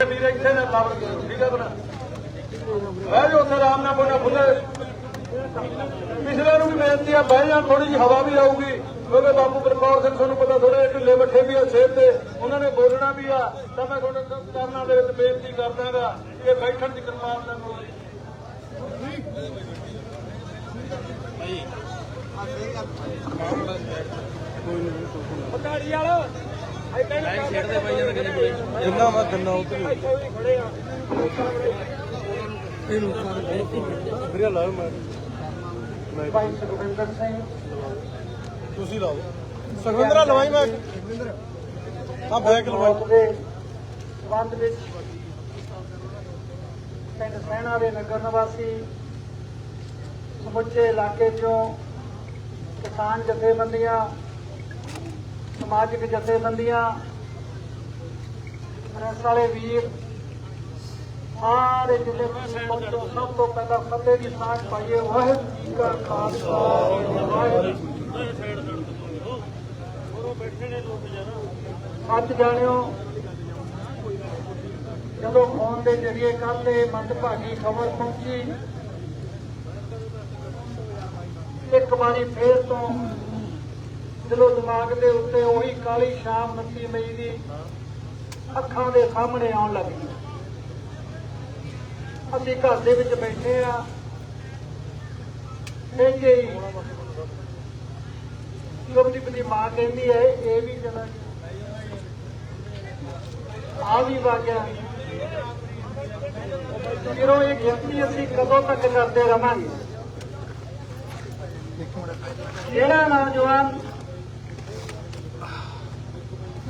ਵੀਰ ਇੱਥੇ ਨਾ ਲਾਵਣ ਕਰੋ ਠੀਕ ਹੈ ਬਣਾ ਬਹਿ ਜਾਓ ਉੱਥੇ ਆਰਾਮ ਨਾਲ ਬੋਣਾ ਖੁੱਲੇ ਪਿਛਲੇ ਨੂੰ ਵੀ ਬੇਨਤੀ ਆ ਬਹਿ ਜਾ ਥੋੜੀ ਜਿਹੀ ਹਵਾ ਵੀ ਆਊਗੀ ਕਿਉਂਕਿ ਬਾਪੂ ਬਲਕੌਰ ਸਿੰਘ ਤੁਹਾਨੂੰ ਪਤਾ ਥੋੜੇ ਢਿੱਲੇ ਮੱਠੇ ਵੀ ਆ ਸਿਹਤ ਤੇ। ਉਹਨਾਂ ਨੇ ਬੋਲਣਾ ਵੀ ਆ। ਤਾਂ ਮੈਂ ਤੁਹਾਡੇ ਚਰਨਾਂ ਦੇ ਵਿੱਚ ਬੇਨਤੀ ਕਰਦਾਗਾ ਕਿ ਬੈਠਣ ਦੀ ਕਿਰਪਾਲਤਾ ਕਰੋ। ਪਟਾੜੀ ਵਾਲਾ। ਇੱਥੇ ਨਹੀਂ ਛੇੜਦੇ ਪਈ ਜਾਂਦੇ ਕਿਤੇ ਕੋਈ ਜਿੰਨਾ ਵਾ ਗੰਨਾ ਉਤਰ ਇੱਥੇ ਵੀ ਵੀਰੇ ਲਾਓ ਮੈਂ ਭਾਈ ਸੁਖਵਿੰਦਰ ਸਿੰਘ ਤੁਸੀਂ ਲਾਓ ਸੁਖਵਿੰਦਰਾ ਲਵਾਈ ਮੈਂ ਆ ਬੈਗ ਲਵਾਈ ਮੌਤ ਵਿੱਚ ਪਿੰਡ ਸੈਣਾ ਦੇ ਨਗਰ ਨਿਵਾਸੀ ਸਮੁੱਚੇ ਇਲਾਕੇ ਚੋਂ ਕਿਸਾਨ ਜਥੇਬੰਦੀਆਂ ਸਮਾਜਿਕ ਜਥੇਬੰਦੀਆਂ ਪ੍ਰੈਸ ਵਾਲੇ ਵੀਰ, ਸਾਰੇ ਜ਼ਿਲ੍ਹੇ ਵਿੱਚ ਪਹੁੰਚੋ ਸਭ ਤੋਂ ਪਹਿਲਾਂ ਫਤਿਹ ਦੀ ਸਾਂਝ ਪਾਈਏ। ਵਾਹਿਗੁਰੂ ਜੀ ਕਾ ਖਾਲਸਾ ਅੱਜ ਜਾਣਿਓ, ਜਦੋਂ ਫੋਨ ਦੇ ਜ਼ਰੀਏ ਕੱਲ ਇਹ ਮੰਦਭਾਗੀ ਖਬਰ ਪਹੁੰਚੀ, ਇੱਕ ਵਾਰੀ ਫੇਰ ਤੋਂ ਦਿਲੋਂ ਦਿਮਾਗ ਦੇ ਉੱਤੇ ਉਹੀ ਕਾਲੀ ਸ਼ਾਮ 29 ਮਈ ਦੀ ਅੱਖਾਂ ਦੇ ਸਾਹਮਣੇ ਆਉਣ ਲੱਗ ਗਈ। ਅਸੀਂ ਘਰ ਦੇ ਵਿੱਚ ਬੈਠੇ ਆ। ਮਹਿੰਗੇ ਹੀ ਸ਼ੁਭਦੀਪ ਦੀ ਮਾਂ ਕਹਿੰਦੀ ਹੈ, ਇਹ ਵੀ ਚਲਾ ਆ ਵੀ ਵਾਗਿਆ ਜਦੋਂ ਇਹ ਗਿਣਤੀ ਅਸੀਂ ਕਦੋਂ ਤੱਕ ਕਰਦੇ ਰਵਾਂਗੇ ਜਿਹੜਾ ਨੌਜਵਾਨ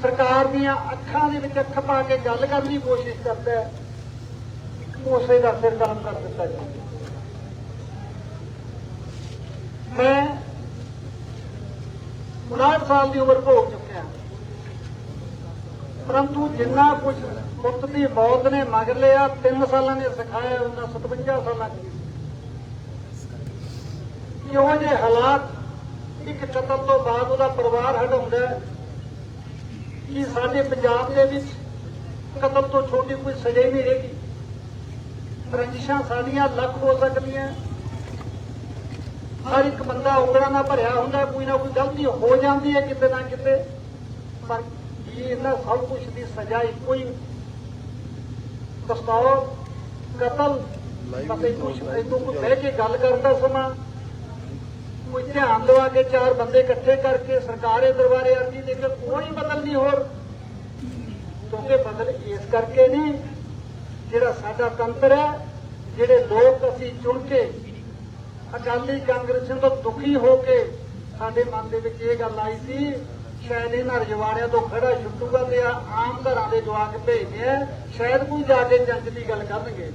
ਸਰਕਾਰ ਦੀਆਂ ਅੱਖਾਂ ਦੇ ਵਿੱਚ ਅੱਖ ਪਾ ਕੇ ਗੱਲ ਕਰਨ ਦੀ ਕੋਸ਼ਿਸ਼ ਕਰਦਾ ਹੈ। ਉਸੇ ਦਾ ਸਿਰ ਕਲਮ ਕਰ ਦਿੱਤਾ ਜਾਂਦਾ ਮੈਂ 59 ਸਾਲ ਦੀ ਉਮਰ ਭੋਗ ਚੁੱਕਿਆ ਪਰੰਤੂ ਜਿੰਨਾ ਕੁਝ ਪੁੱਤ ਦੀ ਮੌਤ ਨੇ ਮੰਗ ਲਿਆ 3 ਸਾਲਾਂ ਨੇ ਸਿਖਾਇਆ ਉਹਨਾਂ 57 ਸਾਲਾਂ ਦੀ। ਕਿਉਂ ਜੇ ਹਾਲਾਤ ਇੱਕ ਕਤਲ ਤੋਂ ਬਾਅਦ ਉਹਦਾ ਪਰਿਵਾਰ ਹਟਾਉਂਦਾ ਕਿ ਸਾਡੇ ਪੰਜਾਬ ਦੇ ਵਿੱਚ ਕਤਲ ਤੋਂ ਛੋਟੀ ਕੋਈ ਸਜ਼ਾ ਹੀ ਨਹੀਂ ਰਹੇਗੀ। ਰੰਜਿਸ਼ਾਂ ਸਾਡੀਆਂ ਲੱਖ ਹੋ ਸਕਦੀਆਂ। ਹਰ ਇੱਕ ਬੰਦਾ ਉਂਗਲਾਂ ਨਾਲ ਭਰਿਆ ਹੁੰਦਾ ਕੋਈ ਨਾ ਕੋਈ ਗਲਤੀ ਹੋ ਜਾਂਦੀ ਹੈ ਕਿਤੇ ਨਾ ਕਿਤੇ। ਪਰ ਇਹ ਇਹਨਾਂ ਸਭ ਕੁਝ ਦੀ ਸਜ਼ਾ ਇੱਕੋ ਹੀ ਪਸਤਾਓ ਕਤਲ ਪਤੇ ਕੁਝ ਇਦੋਂ ਕੋਈ ਬਹਿ ਕੇ ਗੱਲ ਕਰਦਾ ਸਮਾਂ। ਕੋਈ ਧਿਆਨ ਦਵਾ ਕੇ ਚਾਰ ਬੰਦੇ ਇਕੱਠੇ ਕਰਕੇ ਸਰਕਾਰੇ ਦਰਬਾਰੇ ਅਰਜੀ ਦੇ ਕੇ ਕੋਈ ਬਦਲ ਨਹੀਂ ਹੋਰ। ਕਿਉਂਕਿ ਬਦਲ ਇਸ ਕਰਕੇ ਨਹੀਂ ਜਿਹੜਾ ਸਾਡਾ ਤੰਤਰ ਹੈ, ਜਿਹੜੇ ਲੋਕ ਅਸੀਂ ਚੁਣ ਕੇ ਅਕਾਲੀ ਕਾਂਗਰਸ ਤੋਂ ਦੁਖੀ ਹੋ ਕੇ ਸਾਡੇ ਮਨ ਦੇ ਵਿੱਚ ਇਹ ਗੱਲ ਆਈ ਸੀ, ਸ਼ਾਇਦ ਇਹਨਾਂ ਰਜਵਾੜਿਆਂ ਤੋਂ ਖੜਾ ਛੁੱਟੂਗਾ ਤੇ ਆ ਆਮ ਘਰਾਂ ਦੇ ਜਵਾਕ ਭੇਜਦੇ ਆ ਸ਼ਾਇਦ ਕੋਈ ਜਾ ਕੇ ਜੰਗ ਦੀ ਗੱਲ ਕਰਨਗੇ।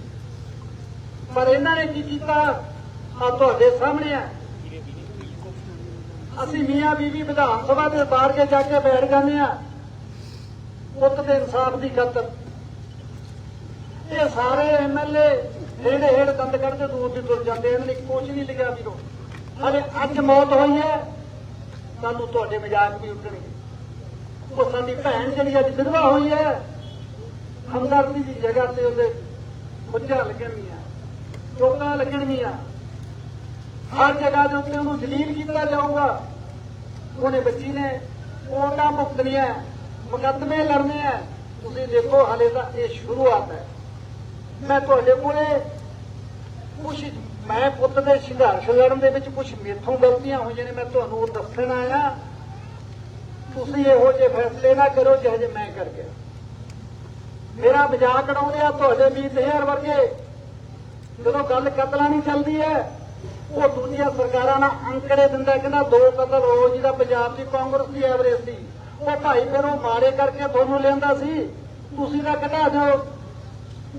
ਪਰ ਇਹਨਾਂ ਨੇ ਕੀ ਕੀਤਾ? ਆ ਤੁਹਾਡੇ ਸਾਹਮਣੇ ਆ ਅਸੀਂ ਮੀਆਂ ਬੀਵੀ ਵਿਧਾਨ ਸਭਾ ਦੇ ਬਾਹਰ ਕੇ ਜਾ ਕੇ ਬੈਠ ਜਾਂਦੇ ਆ ਪੁੱਤ ਦੇ ਇਨਸਾਫ ਦੀ ਖਾਤਰ। ਇਹ ਸਾਰੇ ਐਮਐਲਏ ਹੇੜ ਹੇੜ ਦੰਦ ਕੱਢਦੇ ਦੂਰ ਦੀ ਤੁਰ ਜਾਂਦੇ ਇਹਨਾਂ ਨੇ ਕੁਝ ਨਹੀਂ ਲਿਖਿਆ ਵੀਰੋ ਹਲੇ ਅੱਜ ਮੌਤ ਹੋਈ ਹੈ। ਸਾਨੂੰ ਤੁਹਾਡੇ ਮਜ਼ਾਕ ਵੀ ਉੱਡਣਗੇ। ਉਹ ਸਾਡੀ ਭੈਣ ਜਿਹੜੀ ਅੱਜ ਵਿਧਵਾ ਹੋਈ ਹੈ, ਹਮਦਰਦੀ ਦੀ ਜਗ੍ਹਾ ਤੇ ਉਹਦੇ ਮੁੱਝਾਂ ਲੱਗਣਗੀਆਂ ਚੋਕਾਂ ਲੱਗਣਗੀਆਂ। ਹਰ ਜਗ੍ਹਾ ਦੇ ਉੱਤੇ ਉਹਨੂੰ ਜਲੀਲ ਕੀਤਾ ਜਾਊਗਾ। ਉਹਨੇ ਬੱਚੀ ਨੇ ਉਹਨਾਂ ਭੁਗਤਣੀਆਂ ਮੁਕੱਦਮੇ ਲੜਨੇ ਆ ਤੁਸੀਂ ਦੇਖੋ, ਹਲੇ ਤਾਂ ਇਹ ਸ਼ੁਰੂਆਤ ਹੈ। ਮੈਂ ਤੁਹਾਡੇ ਕੋਲੇ ਕੁਝ ਮੈਂ ਪੁੱਤ ਦੇ ਸੰਘਰਸ਼ ਲੜਨ ਦੇ ਵਿੱਚ ਕੁਝ ਮੇਥੋਂ ਗਲਤੀਆਂ ਹੋਈਆਂ ਨੇ, ਮੈਂ ਤੁਹਾਨੂੰ ਉਹ ਦੱਸਣ ਆਇਆ। ਤੁਸੀਂ ਇਹੋ ਜਿਹੇ ਫੈਸਲੇ ਨਾ ਕਰੋ, ਜਿਹੋ ਜਿਹੇ ਮੈਂ ਕਰ ਗਿਆ ਮੇਰਾ ਮਜ਼ਾਕ ਉਡਾਉਂਦੇ ਆ ਤੁਹਾਡੇ ਮੀਤ ਹਜ਼ਾਰ ਵਰਗੇ। ਜਦੋਂ ਗੱਲ ਕਤਲਾਂ ਨਹੀਂ ਚੱਲਦੀ ਹੈ ਉਹ ਦੂਜੀਆਂ ਸਰਕਾਰਾਂ ਨਾਲ ਅੰਕੜੇ ਦਿੰਦਾ, ਕਹਿੰਦਾ ਦੋ ਕਤਲ ਰੋਜ਼ ਦਾ ਪੰਜਾਬ ਦੀ ਕਾਂਗਰਸ ਦੀ ਐਵਰੇਜ ਸੀ। ਉਹ ਭਾਈ ਫਿਰ ਉਹ ਮਾਰੇ ਕਰਕੇ ਤੁਹਾਨੂੰ ਲਿਆਂਦਾ ਸੀ। ਤੁਸੀਂ ਤਾਂ ਕਢਾ ਦਿਓ।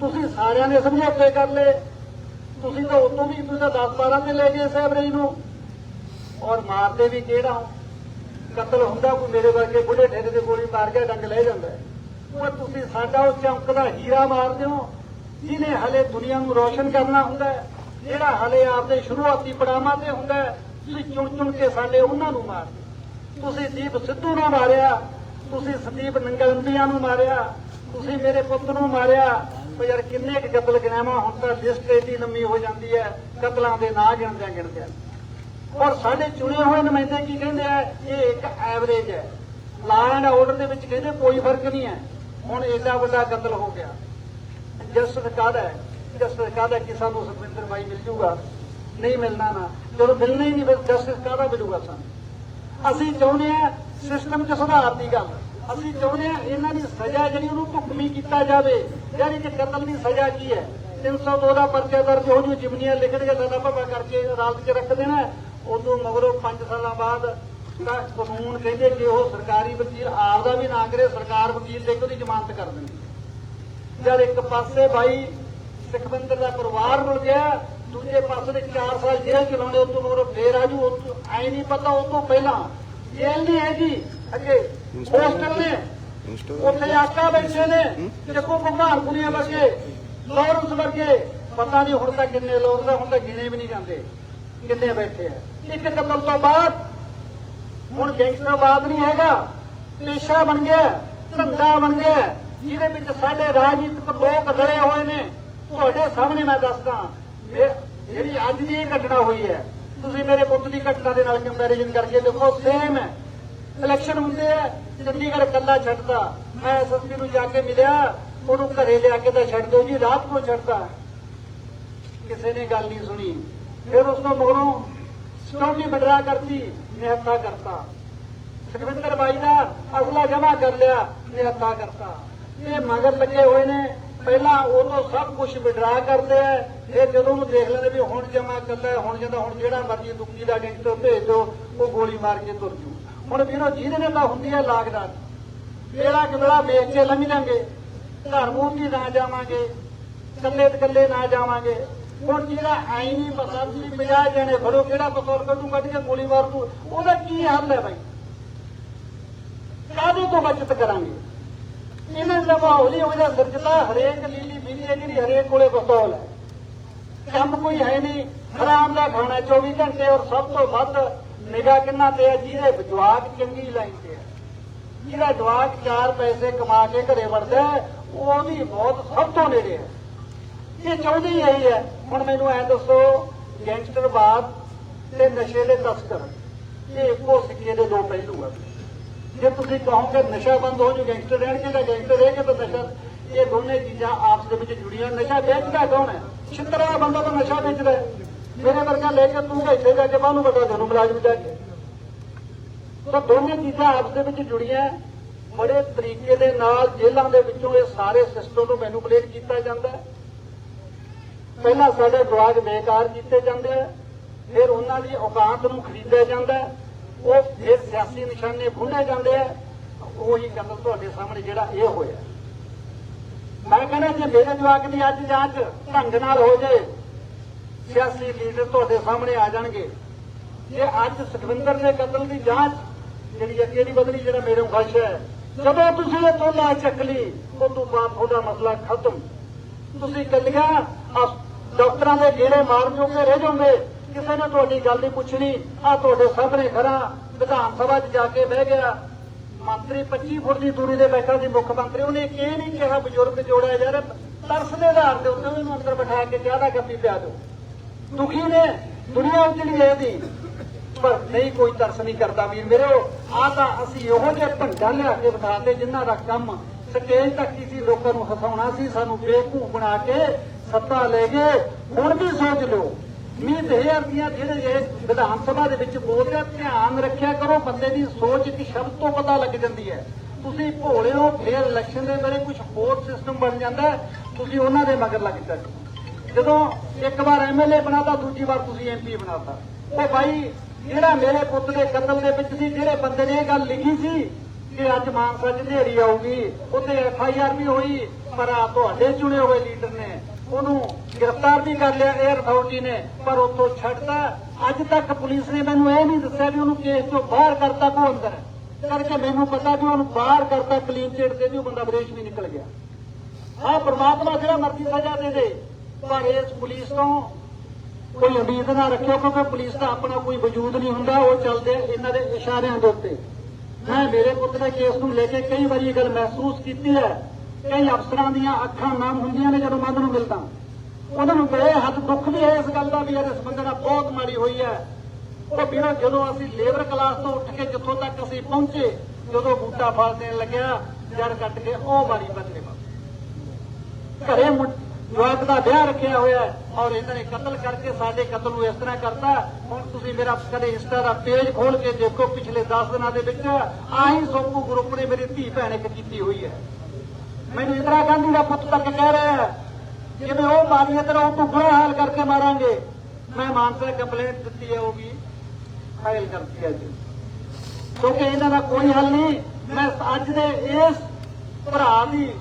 ਤੁਸੀਂ ਸਾਰਿਆਂ ਨੇ ਸਮਝੌਤੇ ਕਰ ਲਏ। ਤੁਸੀਂ ਤਾਂ ਉਦੋਂ ਵੀ, ਤੁਸੀਂ ਤਾਂ 10 12 ਤੇ ਲੈ ਗਏ ਸੈਵਰੇਜ ਨੂੰ। ਔਰ ਮਾਰਦੇ ਵੀ ਕਿਹੜਾ ਹੋ? ਕਤਲ ਹੁੰਦਾ ਕੋਈ ਮੇਰੇ ਵਰਗੇ ਬੁੱਢੇ ਠੇਰੇ ਦੇ ਗੋਲੀ ਮਾਰ ਕੇ ਡੰਗ ਲੈ ਜਾਂਦਾ ਹੈ। ਉਹ ਤੁਸੀਂ ਸਾਡਾ ਉਹ ਚਮਕਦਾ ਹੀਰਾ ਮਾਰਦੇ ਹੋ ਜਿਹਨੇ ਹਲੇ ਦੁਨੀਆ ਨੂੰ ਰੋਸ਼ਨ ਕਰਨਾ ਹੁੰਦਾ ਹੈ। ਜਿਹੜਾ ਹਲੇ ਆਪਦੇ ਸ਼ੁਰੂਆਤੀ ਪੜਾਵਾਂ ਤੇ ਹੁੰਦਾ ਤੁਸੀਂ ਚੁਣ ਚੁਣ ਕੇ ਸਾਡੇ ਉਹਨਾਂ ਨੂੰ ਮਾਰਦੇ ਤੁਸੀਂ ਦੀਪ ਸਿੱਧੂ ਨੂੰ ਮਾਰਿਆ, ਤੁਸੀਂ ਸੰਦੀਪ ਨੰਗਲੰਬੀਆਂ ਨੂੰ ਮਾਰਿਆ, ਤੁਸੀਂ ਮੇਰੇ ਪੁੱਤ ਨੂੰ ਮਾਰਿਆ। ਉਹ ਯਾਰ ਕਿੰਨੇ ਕੁ ਕਤਲ ਗਿਣਾਵਾਂ ਹੁਣ ਤਾਂ ਲਿਸਟ ਏਡੀ ਲੰਮੀ ਹੋ ਜਾਂਦੀ ਹੈ, ਕਤਲਾਂ ਦੇ ਨਾਂ ਗਿਣਦਿਆਂ ਗਿਣਦਿਆਂ। ਔਰ ਸਾਡੇ ਚੁਣੇ ਹੋਏ ਨੁਮਾਇੰਦੇ ਕੀ ਕਹਿੰਦੇ ਆ? ਇਹ ਇੱਕ ਐਵਰੇਜ ਹੈ। ਲਾ ਐਂਡ ਆਰਡਰ ਦੇ ਵਿੱਚ ਕਹਿੰਦੇ ਕੋਈ ਫ਼ਰਕ ਨਹੀਂ ਹੈ। ਹੁਣ ਏਡਾ ਵੱਡਾ ਕਤਲ ਹੋ ਗਿਆ। ਜਸਟਿਸ ਕਾਹਦਾ ਹੈ। ਜਸਟਿਸ ਕਾਹਦਾ ਕਿ ਸਾਨੂੰ ਸੁਖਵਿੰਦਰ ਬਾਈ ਮਿਲ ਜੂਗਾ? ਨਹੀਂ ਮਿਲਣਾ ਨਾ। ਜਦੋਂ ਮਿਲਣਾ ਹੀ ਨਹੀਂ, ਫਿਰ ਜਸਟਿਸ ਕਾਹਦਾ ਮਿਲੂਗਾ ਸਾਨੂੰ? ਅਸੀਂ ਚਾਹੁੰਦੇ ਆ ਸਿਸਟਮ 'ਚ ਸੁਧਾਰ ਦੀ ਗੱਲ। ਅਸੀਂ ਚਾਹੁੰਦੇ ਆ ਇਹਨਾਂ ਦੀ ਸਜ਼ਾ ਜਿਹੜੀ ਉਹਨੂੰ ਢੁਕਵੀਂ ਕੀਤਾ ਜਾਵੇ। ਯਾਨੀ ਕਿ ਕਤਲ ਦੀ ਸਜ਼ਾ ਕੀ ਹੈ? 302 ਦਾ ਪਰਚਾ ਦਰਜ ਹੋ ਜੂ, ਜਿਮਨੀਆਂ ਲਿਖਣਗੇ ਦਾਦਾ ਭਾਪਾ ਕਰਕੇ ਅਦਾਲਤ 'ਚ ਰੱਖ ਦੇਣਾ ਉਦੋਂ ਮਗਰੋਂ 5 ਸਾਲਾਂ ਬਾਅਦ ਕਾਨੂੰਨ ਕਹਿੰਦੇ ਕਿ ਉਹ ਸਰਕਾਰੀ ਵਕੀਲ ਆਪ ਦਾ ਵੀ ਨਾ ਕਰੇ, ਸਰਕਾਰ ਵਕੀਲ ਦੇ ਕੇ ਉਹਦੀ ਜ਼ਮਾਨਤ ਕਰ ਦਿੰਦੀ ਜਦ ਇੱਕ ਪਾਸੇ ਬਾਈ ਸਿਕੰਦਰ ਦਾ ਪਰਿਵਾਰ ਰੁਲ ਗਿਆ ਦੂਜੇ ਪਾਸੇ ਦੇ 4 ਸਾਲ ਜੇਲ੍ਹ ਚਲਾਉਣੇ ਉਸ ਤੋਂ ਮਗਰੋਂ ਫੇਰ ਆਜੂ ਉਹ ਤੋਂ ਐ ਨਹੀਂ ਪਤਾ ਉਹ ਤੋਂ ਪਹਿਲਾਂ। ਜੇਲ੍ਹ ਨਹੀਂ ਹੈਗੀ ਅੱਗੇ ਹੋਸਟਲ ਨੇ। ਉੱਥੇ ਆਕਾ ਬੈਠੇ ਨੇ ਦੇਖੋ ਭੰਗਾਰ ਕੁੜੀਆਂ ਵਰਗੇ ਲੋਰੈਂਸ ਵਰਗੇ। ਪਤਾ ਨਹੀਂ ਹੁਣ ਤੱਕ ਕਿੰਨੇ ਲੋਕ ਦਾ ਹੁਣ ਤਾਂ ਗਿਣੇ ਵੀ ਨਹੀਂ ਜਾਂਦੇ ਕਿੰਨੇ ਬੈਠੇ ਆ। ਇੱਕ ਕਤਲ ਤੋਂ ਬਾਅਦ ਹੁਣ ਗੈਂਗਸਟਰਵਾਦ ਨਹੀਂ ਹੈਗਾ ਪੇਸ਼ਾ ਬਣ ਗਿਆ ਧੰਦਾ ਬਣ ਗਿਆ ਜਿਹਦੇ ਵਿੱਚ ਸਾਡੇ ਰਾਜਨੀਤਿਕ ਲੋਕ ਰਲੇ ਹੋਏ ਨੇ। ਤੁਹਾਡੇ ਸਾਹਮਣੇ ਮੈਂ ਦੱਸਦਾ ਜਿਹੜੀ ਅੱਜ ਦੀ ਇਹ ਘਟਨਾ ਹੋਈ ਹੈ, ਤੁਸੀਂ ਮੇਰੇ ਪੁੱਤ ਦੀ ਘਟਨਾ ਦੇ ਨਾਲ ਕੰਪੈਰੀਜ਼ਨ ਕਰਕੇ ਦੇਖੋ ਸੇਮ ਹੈ। ਇਲੈਕਸ਼ਨ ਹੁੰਦੇ ਆ, ਚੰਡੀਗੜ੍ਹ ਕੱਲਾ ਛੱਡਦਾ ਮੈਂ ਐਸਐਸਪੀ ਨੂੰ ਜਾ ਕੇ ਮਿਲਿਆ, ਉਹਨੂੰ ਘਰੇ ਲਿਆ ਕੇ ਤਾਂ ਛੱਡ ਦਿਓ ਜੀ, ਰਾਤ ਨੂੰ ਛੱਡਦਾ ਕਿਸੇ ਨੇ ਗੱਲ ਨਹੀਂ ਸੁਣੀ। ਫਿਰ ਉਸ ਤੋਂ ਮਗਰੋਂ ਸਟੋਰੀ ਬਡਰਾ ਕਰਤੀ ਨਿਹੱਥਾ ਕਰਤਾ। ਸੁਖਵਿੰਦਰ ਬਾਈ ਦਾ ਅਸਲਾ ਜਮਾ ਕਰ ਲਿਆ ਨਿਹੱਥਾ ਕਰਤਾ। ਇਹ ਮਗਰ ਲੱਗੇ ਹੋਏ ਨੇ ਪਹਿਲਾਂ ਉਹ ਸਭ ਕੁਝ ਵਿਡਰਾ ਕਰਦੇ ਆ। ਫਿਰ ਜਦੋਂ ਉਹਨੂੰ ਦੇਖ ਲੈਂਦੇ ਵੀ ਹੁਣ ਜਮਾ ਕਰਦਾ ਹੁਣ ਜਾਂਦਾ, ਹੁਣ ਜਿਹੜਾ ਮਰਜ਼ੀ ਦੁੱਕੀ ਦਾ ਗੈਂਗਸਟਰ ਭੇਜ ਦਿਓ ਉਹ ਗੋਲੀ ਮਾਰ ਕੇ ਤੁਰ ਜੂ। ਹੁਣ ਵੀਰੋ, ਜਿਹਦੇ ਨੇ ਤਾਂ ਹੁੰਦੀ ਹੈ ਲਾਗਦਾਰ ਕਿਹੜਾ ਕਿਹੜਾ ਵੇਚ ਕੇ ਲੰਘ ਜਾਂਗੇ, ਘਰ ਮੂੰਹ ਨਾ ਜਾਵਾਂਗੇ ਕੱਲੇ ਤੇ ਕੱਲੇ ਨਾ ਜਾਵਾਂਗੇ। ਹੁਣ ਜਿਹੜਾ ਐ ਨਹੀਂ ਪਤਾ ਵੀ 50 ਜਣੇ ਫੜੋ, ਕਿਹੜਾ ਪਸੌਲ ਕੱਢੂ ਕੱਢ ਕੇ ਗੋਲੀ ਮਾਰ ਦੂ ਉਹਦਾ ਕੀ ਹੱਲ ਹੈ ਬਾਈ? ਕਾਹਦੇ ਤੋਂ ਬਚਤ ਕਰਾਂਗੇ? ਇਹਨਾਂ ਦਾ ਮਾਹੌਲ ਹੀ ਹੋ ਜਾ ਸਿਰਜਦਾ ਹਰੇਕ ਲੀਲੀ ਬੀਲੀ ਹੈ ਜਿਹੜੀ ਹਰੇਕ ਕੋਲੇ ਪਸਤੌਲ ਹੈ। ਕੰਮ ਕੋਈ ਹੈ ਨਹੀਂ ਹਰਾਮ ਦਾ ਖਾਣਾ 24 ਘੰਟੇ ਔਰ ਸਭ ਤੋਂ ਵੱਧ ਨਿਗਾਹ ਕਿੰਨਾ ਤੇ ਹੈ, ਜਿਹਦੇ ਜਵਾਕ ਚੰਗੀ ਲਾਈਨ ਤੇ ਹੈ। ਜਿਹਦਾ ਜਵਾਕ ਚਾਰ ਪੈਸੇ ਕਮਾ ਕੇ ਘਰੇ ਵੜਦਾ ਉਹਦੀ ਬਹੁਤ ਸਭ ਤੋਂ ਨੇੜੇ ਹੈ। ਇਹ ਚਾਹੁੰਦੇ ਹੀ ਇਹੀ ਹੈ। ਹੁਣ ਮੈਨੂੰ ਐ ਦੱਸੋ ਗੈਂਗਸਟਰਵਾਦ ਤੇ ਨਸ਼ੇ ਦੇ ਤਸਕਰ, ਇਹ ਇੱਕੋ ਸਿੱਕੇ ਦੇ ਦੋ ਪਹਿਲੂ ਆ। ਜੇ ਤੁਸੀਂ ਕਹੋਗੇ ਨਸ਼ਾ ਬੰਦ ਹੋ ਜੂ ਗੈਂਗਸਟਰ ਰਹਿਣਗੇ ਤਾਂ ਗੈਂਗਸਟਰ ਰਹੇਗੇ, ਤਾਂ ਨਸ਼ਾ ਇਹ ਦੋਨੇ ਚੀਜ਼ਾਂ ਆਪਸ ਦੇ ਵਿੱਚ ਜੁੜੀਆਂ ਨਸ਼ਾ ਵੇਚਦਾ ਕੌਣ ਹੈ? ਛਿੱਤਰਾ ਬੰਦਾ ਤਾਂ ਨਸ਼ਾ ਵੇਚਦਾ ਹੈ। ਮੇਰੇ ਵਰਗਾ ਲੈ ਕੇ ਤੂੰ ਇੱਥੇ ਜਾ ਕੇ ਬਾਹਨੂੰ ਵੱਡਾ ਤੁਹਾਨੂੰ ਮੁਲਾਜ਼ਮ ਜਾ ਕੇ। ਤਾਂ ਦੋਨੇ ਚੀਜ਼ਾਂ ਆਪਸ ਦੇ ਵਿੱਚ ਜੁੜੀਆਂ। ਬੜੇ ਤਰੀਕੇ ਦੇ ਨਾਲ ਜੇਲ੍ਹਾਂ ਦੇ ਵਿੱਚੋਂ ਇਹ ਸਾਰੇ ਸਿਸਟਮ ਨੂੰ ਮੈਨੂਪਲੇਟ ਕੀਤਾ ਜਾਂਦਾ ਹੈ। ਪਹਿਲਾਂ ਸਾਡੇ ਜਵਾਗ ਬੇਕਾਰ ਕੀਤੇ ਜਾਂਦੇ ਆ। ਫਿਰ ਉਹਨਾਂ ਦੀ ਔਕਾਤ ਨੂੰ ਖਰੀਦਿਆ ਜਾਂਦਾ ਹੈ। ਉਹ ਫਿਰ ਸਿਆਸੀ ਨਿਸ਼ਾਨੇ ਖੁੰਡੇ ਜਾਂਦੇ ਆ, ਉਹੀ ਕਤਲ ਤੁਹਾਡੇ ਸਾਹਮਣੇ ਜਿਹੜਾ ਇਹ ਹੋਇਆ। ਮੈਂ ਕਹਿੰਦਾ ਜੇ ਮੇਰੇ ਜਵਾਕ ਦੀ ਅੱਜ ਜਾਂਚ ਢੰਗ ਨਾਲ ਹੋ ਜੇ, ਸਿਆਸੀ ਲੀਡਰ ਤੁਹਾਡੇ ਸਾਹਮਣੇ ਆ ਜਾਣਗੇ। ਜੇ ਅੱਜ ਸੁਖਵਿੰਦਰ ਦੇ ਕਤਲ ਦੀ ਜਾਂਚ ਜਿਹੜੀ ਅੱਗੇ ਦੀ ਬਦਲੀ ਜਿਹੜਾ ਮੇਰੇ ਖੁਸ਼ ਹੈ, ਜਦੋਂ ਤੁਸੀਂ ਇਹ ਤੋਲਾ ਚੱਕ ਲਈ ਉਹ ਤੋਂ ਬਾਅਦ ਤੁਹਾਡਾ ਮਸਲਾ ਖਤਮ। ਤੁਸੀਂ ਕੱਲੀਆਂ ਡਾਕਟਰਾਂ ਦੇ ਗੇੜੇ ਮਾਰ ਜੋਗੇ ਰਹਿ ਜਾਓਗੇ। ਕਿਸੇ ਨੇ ਤੁਹਾਡੀ ਗੱਲ ਨਹੀਂ ਪੁੱਛਣੀ ਆ ਤੁਹਾਡੇ ਸਾਹਮਣੇ ਖੜਾ, ਵਿਧਾਨ ਸਭਾ 'ਚ ਜਾ ਕੇ ਬਹਿ ਗਿਆ। ਮੰਤਰੀ 25 ਫੁੱਟ ਦੀ ਦੂਰੀ ਤੇ ਬੈਠਾ ਸੀ ਮੁੱਖ ਮੰਤਰੀ, ਉਹਨੇ ਇਹ ਨਹੀਂ ਕਿਹਾ, ਬਜ਼ੁਰਗ ਜੋੜਿਆ ਯਾਰ, ਤਰਸ ਦੇ ਆਧਾਰ ਦੇ ਉੱਤੇ ਉਹਨੂੰ ਅੰਦਰ ਬਿਠਾ ਕੇ ਚਾਹ ਦਾ ਕੱਪੀ ਪਿਆ ਦਿਓ। ਦੁਖੀ ਨੇ, ਦੁਨੀਆ ਉਜੜੀ ਹੈ ਇਹਦੀ। ਪਰ ਨਹੀਂ, ਕੋਈ ਤਰਸ ਨਹੀਂ ਕਰਦਾ ਵੀਰ ਮੇਰੇ ਆ ਤਾਂ ਅਸੀਂ ਇਹੋ ਜਿਹੇ ਭੰਡਾ ਲਿਆ ਕੇ ਬਿਠਾਤੇ ਜਿਨ੍ਹਾਂ ਦਾ ਕੰਮ ਸਟੇਜ ਤੱਕ ਹੀ ਸੀ, ਲੋਕਾਂ ਨੂੰ ਹਸਾਉਣਾ ਸੀ, ਸਾਨੂੰ ਬੇਵਕੂਫ ਬਣਾ ਕੇ ਸੱਤਾ ਲੈ ਗਏ। ਹੁਣ ਵੀ ਸੋਚ ਲਿਓ। ਮੀਤ ਹਜ਼ਾਰ ਦੀਆਂ ਜਿਹੜੇ ਇਹ ਵਿਧਾਨ ਸਭਾ ਦੇ ਵਿੱਚ ਬੋਲਦੇ ਆ, ਧਿਆਨ ਰੱਖਿਆ ਕਰੋ, ਬੰਦੇ ਦੀ ਸੋਚ ਇੱਕ ਸ਼ਬਦ ਤੋਂ ਪਤਾ ਲੱਗ ਜਾਂਦੀ ਹੈ। ਤੁਸੀਂ ਭੋਲੇ ਹੋ, ਫੇਰ ਇਲੈਕਸ਼ਨ ਦੇ ਵੇਲੇ ਕੁਝ ਹੋਰ ਸਿਸਟਮ ਬਣ ਜਾਂਦਾ ਤੁਸੀਂ ਉਹਨਾਂ ਦੇ ਮਗਰ ਲੱਗ ਜਾਂਦੇ ਜਦੋਂ ਇੱਕ ਵਾਰ ਐਮਐਲਏ ਬਣਾਤਾ, ਦੂਜੀ ਵਾਰ ਤੁਸੀਂ ਐਮਪੀ ਬਣਾਤਾ। ਉਹ ਭਾਈ ਜਿਹੜਾ ਮੇਰੇ ਪੁੱਤ ਦੇ ਕਤਲ ਦੇ ਵਿੱਚ ਸੀ, ਜਿਹੜੇ ਬੰਦੇ ਨੇ ਇਹ ਗੱਲ ਲਿਖੀ ਸੀ ਕਿ ਅੱਜ ਮਾਨਸਾ 'ਚ ਢੇਰੀ ਆਊਗੀ, ਉੱਥੇ ਐਫ ਆਈ ਆਰ ਵੀ ਹੋਈ, ਪਰ ਆ ਤੁਹਾਡੇ ਚੁਣੇ ਹੋਏ ਲੀਡਰ ਨੇ ਉਹਨੂੰ ਗ੍ਰਿਫਤਾਰ ਵੀ ਕਰ ਲਿਆ 에ਅਰ ਅਥਾਰਟੀ ਨੇ, ਪਰ ਉੱਥੋਂ ਛੱਡਤਾ। ਅੱਜ ਤੱਕ ਪੁਲਿਸ ਨੇ ਮੈਨੂੰ ਇਹ ਨਹੀਂ ਦੱਸਿਆ ਵੀ ਉਹਨੂੰ ਕੇਸ ਤੋਂ ਬਾਹਰ ਕਰਤਾ ਕੋ ਅੰਦਰ। ਕਰਕੇ ਮੈਨੂੰ ਪਤਾ ਵੀ ਉਹਨੂੰ ਬਾਹਰ ਕਰਤਾ ਕਲੀਨ ਚਿੱਟ ਦੇ ਵੀ ਉਹ ਬੰਦਾ ਵਿਦੇਸ਼ ਵੀ ਨਿਕਲ ਗਿਆ। ਹਾਂ ਪ੍ਰਮਾਤਮਾ ਜਿਹੜਾ ਮਰਜ਼ੀ ਸਜ਼ਾ ਦੇ ਦੇ, ਪਰ ਇਸ ਪੁਲਿਸ ਤੋਂ ਕੋਈ ਉਮੀਦ ਨਾ ਰੱਖਿਓ, ਕਿਉਂਕਿ ਪੁਲਿਸ ਦਾ ਆਪਣਾ ਕੋਈ ਵਜੂਦ ਨਹੀਂ ਹੁੰਦਾ, ਉਹ ਚੱਲਦੇ ਇਹਨਾਂ ਦੇ ਇਸ਼ਾਰਿਆਂ ਦੇ ਉੱਤੇ। ਮੈਂ ਮੇਰੇ ਪੁੱਤ ਦੇ ਕੇਸ ਨੂੰ ਲੈ ਕੇ ਕਈ ਵਾਰੀ ਇਹ ਗੱਲ ਮਹਿਸੂਸ ਕੀਤੀ ਹੈ। ਕਈ ਅਫਸਰਾਂ ਦੀਆਂ ਅੱਖਾਂ ਨਾਮ ਹੁੰਦੀਆਂ ਨੇ ਜਦੋਂ ਮਨ ਨੂੰ ਮਿਲਦਾ। ਉਹਨਾਂ ਨੂੰ ਬੜੇ ਹੱਥ ਦੁੱਖ ਵੀ ਹੈ ਇਸ ਗੱਲ ਦਾ ਵੀ ਯਾਰ ਇਸ ਬੰਦੇ ਨਾਲ ਬਹੁਤ ਮਾੜੀ ਹੋਈ ਹੈ। ਉਹ ਬਿਨਾਂ ਜਦੋਂ ਅਸੀਂ ਲੇਬਰ ਕਲਾਸ ਤੋਂ ਉੱਠ ਕੇ ਜਿੱਥੋਂ ਤੱਕ ਅਸੀਂ ਪਹੁੰਚੇ, ਜਦੋਂ ਬੂਟਾ ਫਲ ਦੇਣ ਲੱਗਿਆ, ਜੜ ਕੱਟ ਕੇ ਉਹ ਮਾਰੀ ਬੰਦੇ ਵੱਲ ਘਰੇ ਜਵਾਕ ਦਾ ਵਿਆਹ ਰੱਖਿਆ ਹੋਇਆ ਔਰ ਇਹਨਾਂ ਨੇ ਕਤਲ ਕਰਕੇ ਸਾਡੇ ਕਤਲ ਨੂੰ ਇਸ ਤਰ੍ਹਾਂ ਕਰਤਾ। ਹੁਣ ਤੁਸੀਂ ਮੇਰਾ ਕਦੇ ਇੰਸਟਾ ਦਾ ਪੇਜ ਖੋਲ ਕੇ ਦੇਖੋ, ਪਿਛਲੇ 10 ਦਿਨਾਂ ਦੇ ਵਿੱਚ ਆਹੀ ਸੋਪੂ ਗਰੁੱਪ ਨੇ ਮੇਰੀ ਧੀ ਭੈਣ ਇੱਕ ਕੀਤੀ ਹੋਈ ਹੈ। ਮੈਨੂੰ ਇੰਦਰਾ ਗਾਂਧੀ ਦਾ ਪੁੱਤ ਤੱਕ ਕਹਿ ਰਿਹਾ ਹੈ। ਜਿਵੇਂ ਉਹ ਮਾਰੀਏ ਤੇ ਉਹ ਤੋਂ ਹਾਲ ਕਰਕੇ ਮਾਰਾਂਗੇ। ਮੈਂ ਮਾਨਸਾ ਕੰਪਲੇਂਟ ਦਿੱਤੀ ਹੈ, ਉਹ ਵੀ ਫਾਈਲ ਕਰਤੀ ਹੈ ਜੀ। ਕਿਉਂਕਿ ਇਹਨਾਂ ਦਾ ਕੋਈ ਹੱਲ ਨਹੀਂ। ਮੈਂ ਅੱਜ ਦੇ ਇਸ ਭਰਾ ਦੀ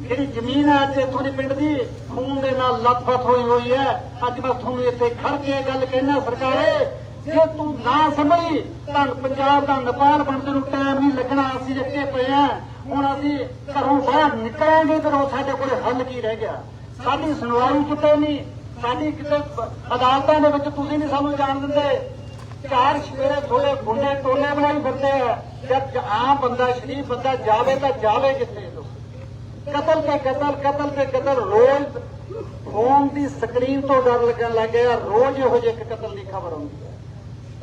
ਜਿਹੜੀ ਜ਼ਮੀਨ ਹੈ, ਅੱਜ ਇੱਥੋਂ ਦੀ ਪਿੰਡ ਦੀ, ਖੂਨ ਦੇ ਨਾਲ ਲੱਥਪੱਥ ਹੋਈ ਹੋਈ ਹੈ। ਅੱਜ ਮੈਂ ਤੁਹਾਨੂੰ ਇੱਥੇ ਖੜ ਕੇ ਇਹ ਗੱਲ ਕਹਿਣਾ ਸਰਕਾਰੇ, ਜੇ ਤੂੰ ਨਾ ਸੰਭਲੀ ਤਾਂ ਪੰਜਾਬ ਦਾ ਨੇਪਾਲ ਬਣਨ ਨੂੰ ਟਾਈਮ ਨਹੀਂ ਲੱਗਣਾ। ਅਸੀਂ ਅੱਗੇ ਪਏ ਆ ਹੁਣ ਅਸੀਂ ਘਰੋਂ ਬਾਹਰ ਨਿਕਲਾਂਗੇ ਤਾਂ ਸਾਡੇ ਕੋਲ ਹੱਲ ਕੀ ਰਹਿ ਗਿਆ? ਸਾਡੀ ਸੁਣਵਾਈ ਕਿਤੇ ਨਹੀਂ, ਸਾਡੀ ਕਿਤੇ ਅਦਾਲਤਾਂ ਦੇ ਵਿੱਚ ਤੁਸੀਂ ਨਹੀਂ ਸਾਨੂੰ ਜਾਣ ਦਿੰਦੇ। ਚਾਰ ਸ਼ੇਰੇ ਥੋੜੇ ਗੁੰਡੇ ਟੋਲੇ ਬਣਾਈ ਫਿਰਦੇ ਆ। ਜਦ ਆਮ ਬੰਦਾ, ਸ਼ਰੀਫ ਬੰਦਾ ਜਾਵੇ ਤਾਂ ਜਾਵੇ ਕਿੱਥੇ ਕਤਲ ਤੇ ਕਤਲ ਕਤਲ ਤੇ ਕਤਲ, ਰੋਜ਼ ਫੋਨ ਦੀ ਸਕਰੀਨ ਤੋਂ ਡਰ ਲੱਗਣ ਲੱਗ ਗਿਆ, ਰੋਜ਼ ਇਹੋ ਜਿਹੇ ਕਤਲ ਦੀ ਖਬਰ ਆਉਂਦੀ ਹੈ।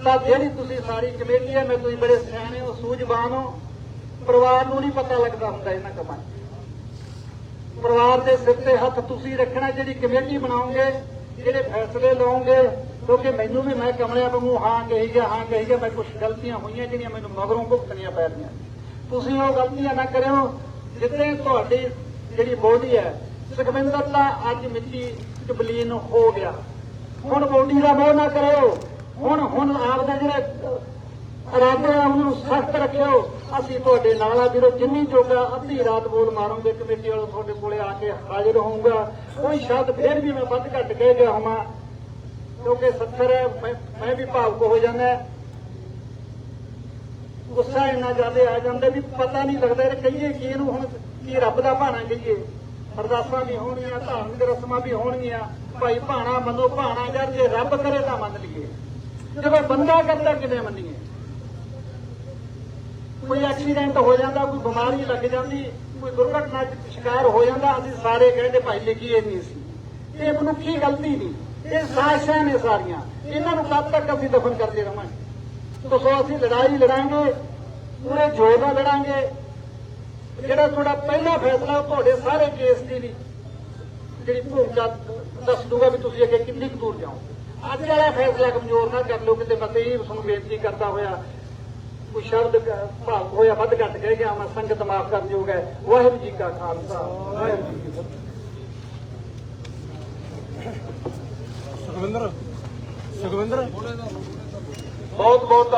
ਤਾਂ ਜਿਹੜੀ ਤੁਸੀਂ ਸਾਰੀ ਕਮੇਟੀ ਹੈ, ਮੈਂ ਤੁਸੀਂ ਬੜੇ ਸਿਆਣੇ ਹੋ, ਸੂਝਵਾਨ ਹੋ ਪਰਿਵਾਰ ਨੂੰ ਨਹੀਂ ਪਤਾ ਲੱਗਦਾ ਹੁੰਦਾ ਇਹਨਾਂ ਕੰਮਾਂ ਪਰਿਵਾਰ ਦੇ ਸਿਰ ਤੇ ਹੱਥ ਤੁਸੀਂ ਰੱਖਣਾ, ਜਿਹੜੀ ਕਮੇਟੀ ਬਣਾਓਗੇ, ਜਿਹੜੇ ਫੈਸਲੇ ਲਓਗੇ, ਕਿਉਂਕਿ ਮੈਨੂੰ ਵੀ ਮੈਂ ਕਮਲਿਆਂ ਵਾਂਗੂ ਹਾਂ, ਕਹੀ ਗਿਆ, ਹਾਂ, ਕਹੀ ਗਿਆ, ਮੈਂ ਕੁਝ ਗਲਤੀਆਂ ਹੋਈਆਂ ਜਿਹੜੀਆਂ ਮੈਨੂੰ ਮਗਰੋਂ ਭੁਗਤਣੀਆਂ ਪੈ ਰਹੀਆਂ। ਤੁਸੀਂ ਉਹ ਗਲਤੀਆਂ ਨਾ ਕਰਿਓ ਜਿੱਤੇ ਤੁਹਾਡੀ ਜਿਹੜੀ ਬੋਡੀ ਹੈ ਸੁਖਵਿੰਦਰ ਦਾ ਅੱਜ ਮਿੱਟੀ ਚ ਵਿਲੀਨ ਹੋ ਗਿਆ। ਹੁਣ ਬੋਡੀ ਦਾ ਮੋਹ ਨਾ ਕਰਿਓ। ਹੁਣ ਹੁਣ ਆਪਦਾ ਜਿਹੜੇ ਇਰਾਦੇ ਆ ਉਹਨੂੰ ਸਖਤ ਰੱਖਿਓ। ਅਸੀਂ ਤੁਹਾਡੇ ਨਾਲ ਆ ਵੀਰੋ, ਜਿੰਨੀ ਜੋਗਾ ਅੱਧੀ ਰਾਤ ਬੋਲ ਮਾਰੋਗੇ, ਕਮੇਟੀ ਵਾਲੋਂ ਤੁਹਾਡੇ ਕੋਲੇ ਆ ਕੇ ਹਾਜ਼ਰ ਹੋਊਗਾ। ਕੋਈ ਸ਼ਬਦ ਫੇਰ ਵੀ ਮੈਂ ਵੱਧ ਘੱਟ ਕਹਿ ਗਿਆ ਹਾਂ ਕਿਉਂਕਿ 70 ਹੈ, ਮੈਂ ਵੀ ਭਾਵੁਕ ਹੋ ਜਾਂਦਾ ਗੁੱਸਾ ਇੰਨਾ ਜ਼ਿਆਦਾ ਆ ਜਾਂਦਾ ਵੀ ਪਤਾ ਨਹੀਂ ਲੱਗਦਾ ਇਹ ਕਹੀਏ ਕੀ ਇਹਨੂੰ ਹੁਣ ਕੀ ਰੱਬ ਦਾ ਭਾਣਾ ਕਹੀਏ। ਅਰਦਾਸਾਂ ਵੀ ਹੋਣਗੀਆਂ ਧਾਰਮਿਕ ਰਸਮਾਂ ਵੀ ਹੋਣਗੀਆਂ। ਭਾਈ ਭਾਣਾ ਮੰਨੋ, ਭਾਣਾ ਯਾਰ ਜੇ ਰੱਬ ਕਰੇ ਤਾਂ ਮੰਨ ਲਈਏ। ਜਦੋਂ ਬੰਦਾ ਕਰਦਾ ਕਿਵੇਂ ਮੰਨੀਏ? ਕੋਈ ਐਕਸੀਡੈਂਟ ਹੋ ਜਾਂਦਾ, ਕੋਈ ਬਿਮਾਰੀ ਲੱਗ ਜਾਂਦੀ, ਕੋਈ ਦੁਰਘਟਨਾ ਚ ਸ਼ਿਕਾਰ ਹੋ ਜਾਂਦਾ, ਅਸੀਂ ਸਾਰੇ ਕਹਿੰਦੇ ਭਾਈ ਲਿਖੀਏ ਨਹੀਂ ਸੀ ਇਹ ਮਨੁੱਖੀ ਗਲਤੀ ਨਹੀਂ, ਇਹ ਸਾਜ਼ਿਸ਼ਾਂ ਨੇ ਸਾਰੀਆਂ। ਇਹਨਾਂ ਨੂੰ ਕਦ ਤੱਕ ਅਸੀਂ ਦਫਨ ਕਰਦੇ ਰਵਾਂਗੇ ਤੋ ਅਸੀਂ ਲੜਾਈ ਲੜਾਂਗੇ, ਪੂਰੇ ਜੋਰ ਨਾਲ ਲੜਾਂਗੇ। ਜਿਹੜਾ ਤੁਹਾਡਾ ਪਹਿਲਾ ਫੈਸਲਾ ਉਹ ਤੁਹਾਡੇ ਸਾਰੇ ਕੇਸ ਦੀ ਵੀ ਜਿਹੜੀ ਭੂਮਿਕਾ ਦੱਸ ਦੂਗਾ ਵੀ ਤੁਸੀਂ ਅੱਗੇ ਕਿੰਨੀ ਕੁ ਦੂਰ ਜਾਓ ਅੱਜ ਵਾਲਾ ਫੈਸਲਾ ਕਮਜ਼ੋਰ ਨਾ ਕਰ ਲਓ, ਕਿਤੇ ਮਤੇ ਹੀ ਤੁਹਾਨੂੰ ਬੇਨਤੀ ਕਰਦਾ ਹੋਇਆ ਕੋਈ ਸ਼ਬਦ ਭਾਵ ਹੋਇਆ ਵੱਧ ਘੱਟ ਕਹਿ ਗਿਆ ਮੈਂ ਸੰਗਤ ਮਾਫ ਕਰਨ ਯੋਗ ਹੈ। ਵਾਹਿਗੁਰੂ ਜੀ ਕਾ ਖਾਲਸਾ। ਵਾਹਿਗੁਰੂ ਜੀ ਕੀ ਫਤਿਹ। ਸੁਖਵਿੰਦਰ ਸੁਖਵਿੰਦਰ। ਬਹੁਤ ਬਹੁਤ